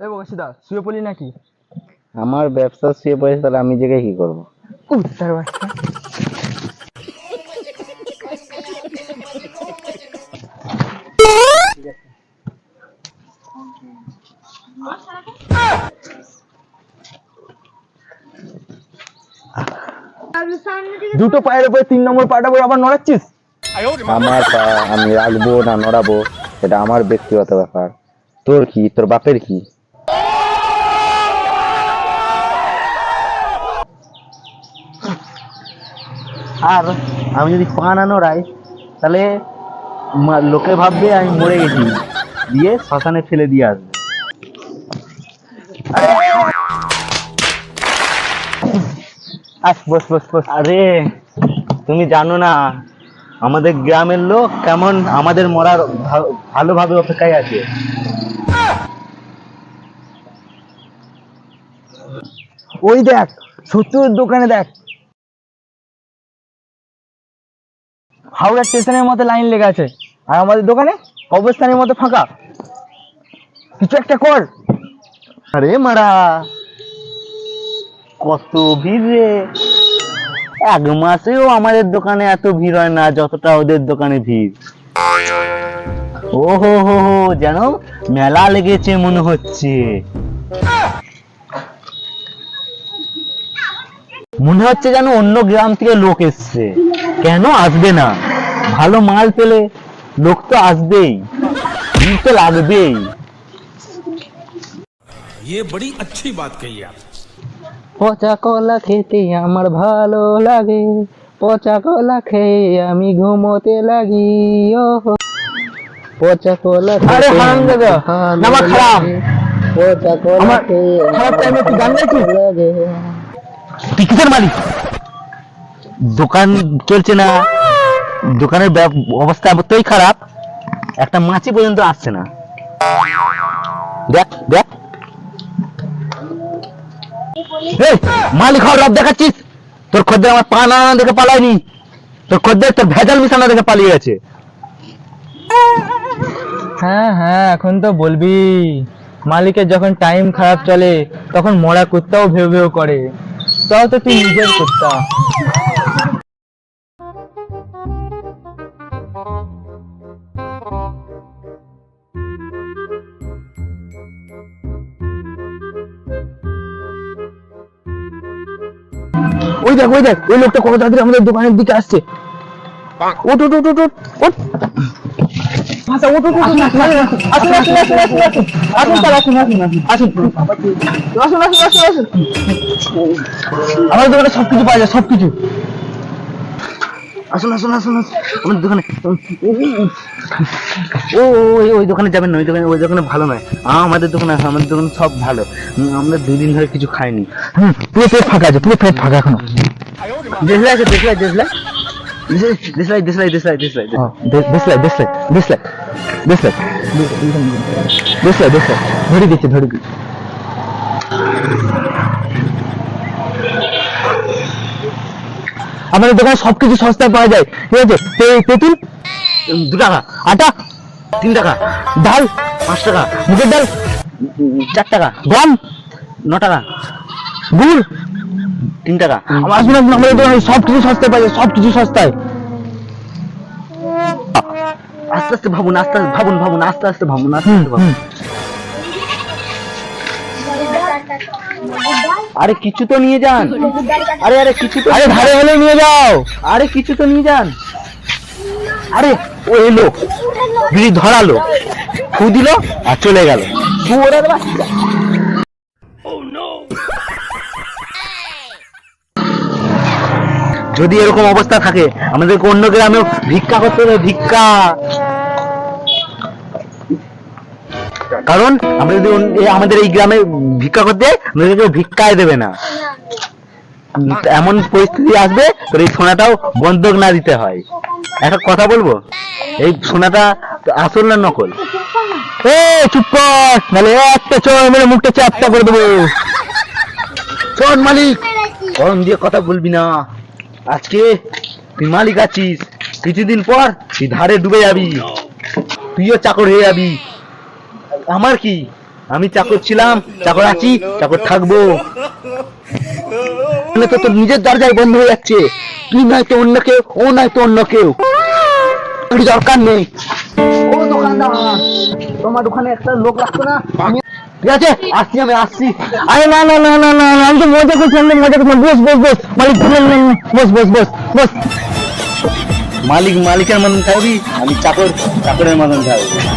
এ বসিদা শুয়ে পড়লি নাকি? আমার ব্যবসা শুয়ে পড়েছে তাহলে আমি জেগে কি করব? কুত্তার বাচ্চা দুটো পায়ের উপরে তিন নম্বর পাটা পরে আবার নড়াচ্ছিস? আমার পা আমি রাখব না নড়াবো এটা আমার ব্যক্তিগত ব্যাপার। তোর কি? তোর বাপের কি? আর আমি যদি পা না নড়াই, তাহলে লোকে ভাববে আমি মরে গেছি। দিয়ে শ্মশানে ফেলে দিয়ে আসবে। আস বস বস বস। আরে, তুমি জানো না, আমাদের গ্রামের লোক কেমন আমাদের মরার ভালোভাবে অপেক্ষায় আছে। ওই দেখ সত্যুর দোকানে দেখ হাওড়া স্টেশনের মতো লাইন লেগে আছে। আর আমাদের দোকানে কবরস্থানের মতো ফাঁকা। কিছু একটা কর। আরে মারা, কত ভিড় রে। এক মাসেও আমাদের দোকানে এত ভিড় হয় না, যতটা ওদের দোকানে ভিড়। ও হো হো, যেন মেলা লেগেছে মনে হচ্ছে। মনে হচ্ছে যেন অন্য গ্রাম থেকে লোক এসছে। কেন আসবে না? ভালো মাল পেলে লোক তো আসবেই ভিড় তো লাগবেই ये बड़ी अच्छी बात कही आप পচা কলা খেতে আমার ভালো লাগে পচা কলা খেয়ে আমি ঘুমোতে লাগি ও হো। পচা কলা আরে খেতে হারামজাদা, ভালো নামা খারাপ। লাগে। পচা কলা আমার খেয়ে খারাপ টাইমে তুই গান গাইছিস লাগে তুই কিসের মালিক দোকান চলছে না দোকানের অবস্থা এতই খারাপ, একটা মাছি পর্যন্ত আসছে না। দেখ দেখ। মালিক হওয়ার রব দেখাচ্ছিস? তোর খদ্দের আমার পা না দেখে পালায়নি। তোর খদ্দের তোর ভেজাল মিশানো দেখে পালিয়ে গেছে। হ্যাঁ হ্যাঁ এখন তো বলবি। মালিকের যখন টাইম খারাপ চলে, তখন মরা কুত্তাও ভেউ ভেউ করে। তাও তো তুই নিজের কুত্তা। ওই দেখ ওই দেখ ওই লোকটা কত তাড়াতাড়ি আমাদের দোকানের দিকে আসছে ওট ওট ওট ওট ওট আচ্ছা ওট ওট আসুন আসুন আসুন আসুন আসুন আসুন আসুন আসুন আসুন আসুন আসুন আসুন আসুন আসুন আসুন আমাদের দোকানে সবকিছু পাওয়া যায় সবকিছু আসুন আসুন আসুন আমাদের দোকানে ও ওই ওই দোকানে যাবেন না, ওই দোকানে ওই দোকানে ভালো নয়। আমাদের দোকানে আমাদের দোকানে সব ভালো। আমরা দুদিন ধরে কিছু খাইনি। হুম, পুরো পেট ফাঁকা আছে, পুরো পেট ফাঁকা এখনও। দেশলাই আছে, দেশলাই দেশলাই। দেশলাই দেশলাই দেশলাই দেশলাই দেশলাই দেশলাই দেশলাই দেশলাই। দেশলাই দেশলাই, ধরে দিচ্ছি ধরে দিচ্ছি। আমাদের দোকানে সবকিছু সস্তায় পাওয়া যায়। ঠিক আছে? তেঁতুল দু টাকা। আটা, তিন টাকা। ডাল, পাঁচ টাকা। মুগের ডাল, চার টাকা। গম, ন টাকা। গুড়, তিন টাকা। আমার আসুন আমাদের দোকানে সবকিছু সস্তায় পাওয়া যায়, সবকিছু সস্তায়। আস্তে আস্তে ভাবুন, আস্তে আস্তে ভাবুন ভাবুন, আস্তে আস্তে ভাবুন, আস্তে আস্তে ভাবুন। আরে কিছু তো নিয়ে যান। আরে আরে কিছু তো আরে ধারে হলে নিয়ে যাও। আরে কিছু তো নিয়ে যান। আরে ও এলো। বিড়ি ধরালো। ফু দিল আর চলে গেল। শুয়োরের বাচ্চা যদি এরকম অবস্থা থাকে আমাদেরকে অন্য গ্রামেও ভিক্ষা করতে হবে ভিক্ষা। কারণ আমরা যদি আমাদের এই গ্রামে ভিক্ষা করতে যাই, আমাদেরকে ভিক্ষায় দেবে না। এমন পরিস্থিতি আসবে তোর এই সোনাটাও বন্ধক না দিতে হয়। একটা কথা বলব? এই সোনাটা আসল না নকল? এ চুপ কর! নাহলে একটা চোর মেরে মুখটা চাপটা করে দেবো। শোন মালিক! গরম দিয়ে কথা বলবি না। আজকে তুই মালিক আছিস। কিছুদিন পর তুই ধারে ডুবে যাবি। তুইও চাকর হয়ে যাবি। আমার কি? আমি চাকর ছিলাম, চাকর আছি, চাকর থাকব। মানে তো তোর নিজের দরজায় বন্ধ হয়ে যাচ্ছে। তুই নয় তো অন্য কেউ, ও নয় তো অন্য কেউ। দরকার নেই। ও দোকানদার। তোমার ওখানে একটা লোক রাখতো না। ঠিক আছে, আসছি আমি, আসছি। আরে না না না না না আমি তো মজা করছি, আমি মজা করছি। বস বস বস। মালিক বস বস বস। বস। মালিক, মালিকের মতন থাকবি, আমি চাকর, চাকরের মতন থাকব।